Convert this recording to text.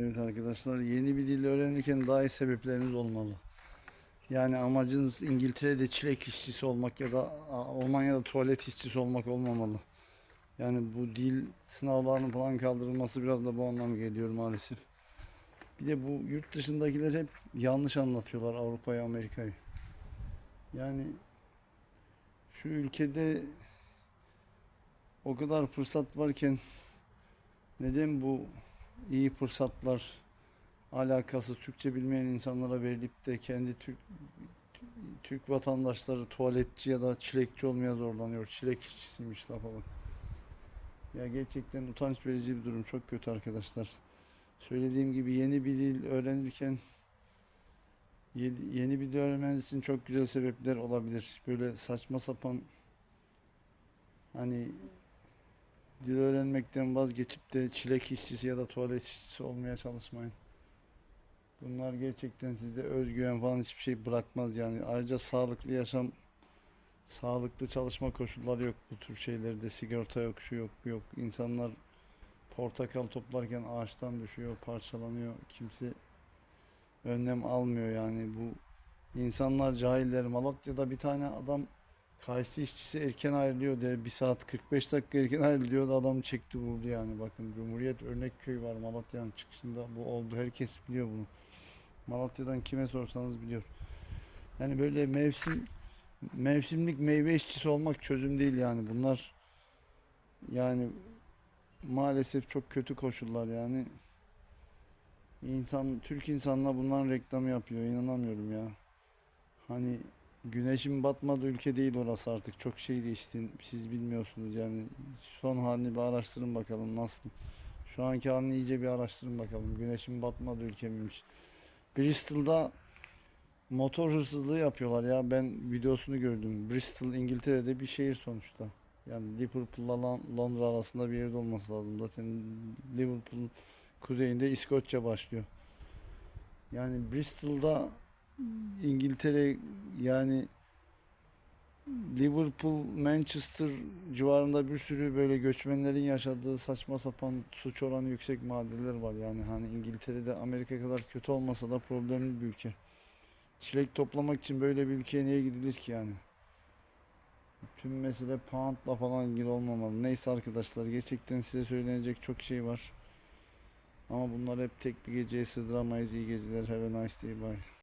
Evet arkadaşlar yeni bir dil öğrenirken daha iyi sebepleriniz olmalı. Yani amacınız İngiltere'de çilek işçisi olmak ya da Almanya'da tuvalet işçisi olmak olmamalı. Yani bu dil sınavlarının falan kaldırılması biraz da bu anlam geliyor maalesef. Bir de bu yurt dışındakiler hep yanlış anlatıyorlar Avrupa'yı, Amerika'yı. Yani şu ülkede o kadar fırsat varken neden bu iyi fırsatlar alakası Türkçe bilmeyen insanlara verilip de kendi Türk Türk vatandaşları tuvaletçi ya da çilekçi olmaya zorlanıyor. Çilek işçisiymiş lafa bak. Ya gerçekten utanç verici bir durum. Çok kötü arkadaşlar. Söylediğim gibi yeni bir dil öğrenirken ye- yeni bir dil öğrenmeniz için çok güzel sebepler olabilir. Böyle saçma sapan hani dil öğrenmekten vazgeçip de çilek işçisi ya da tuvalet işçisi olmaya çalışmayın. Bunlar gerçekten sizde özgüven falan hiçbir şey bırakmaz yani. Ayrıca sağlıklı yaşam, sağlıklı çalışma koşulları yok bu tür şeylerde. Sigorta yok, şu yok, bu yok. İnsanlar portakal toplarken ağaçtan düşüyor, parçalanıyor. Kimse önlem almıyor yani bu insanlar cahiller. Malatya'da bir tane adam kayısı işçisi erken ayrılıyor diye bir saat 45 dakika erken ayrılıyor da adam çekti vurdu yani. Bakın Cumhuriyet Örnek Köy var Malatya'nın çıkışında. Bu oldu. Herkes biliyor bunu. Malatya'dan kime sorsanız biliyor. Yani böyle mevsim mevsimlik meyve işçisi olmak çözüm değil yani. Bunlar yani maalesef çok kötü koşullar yani. İnsan Türk insanına bunların reklamı yapıyor. İnanamıyorum ya. Hani Güneşin batmadığı ülke değil orası artık. Çok şey değişti. Siz bilmiyorsunuz yani. Son halini bir araştırın bakalım nasıl. Şu anki halini iyice bir araştırın bakalım. Güneşin batmadığı ülke miymiş. Bristol'da motor hırsızlığı yapıyorlar ya. Ben videosunu gördüm. Bristol İngiltere'de bir şehir sonuçta. Yani Liverpool'la Lon- Londra arasında bir yerde olması lazım. Zaten Liverpool kuzeyinde İskoçya başlıyor. Yani Bristol'da İngiltere yani Liverpool, Manchester civarında bir sürü böyle göçmenlerin yaşadığı saçma sapan suç oranı yüksek mahalleler var. Yani hani İngiltere'de Amerika kadar kötü olmasa da problemli bir ülke. Çilek toplamak için böyle bir ülkeye niye gidilir ki yani? Tüm mesele poundla falan ilgili olmamalı. Neyse arkadaşlar gerçekten size söylenecek çok şey var. Ama bunlar hep tek bir geceye sığdıramayız. İyi geceler. Have a nice day. Bye.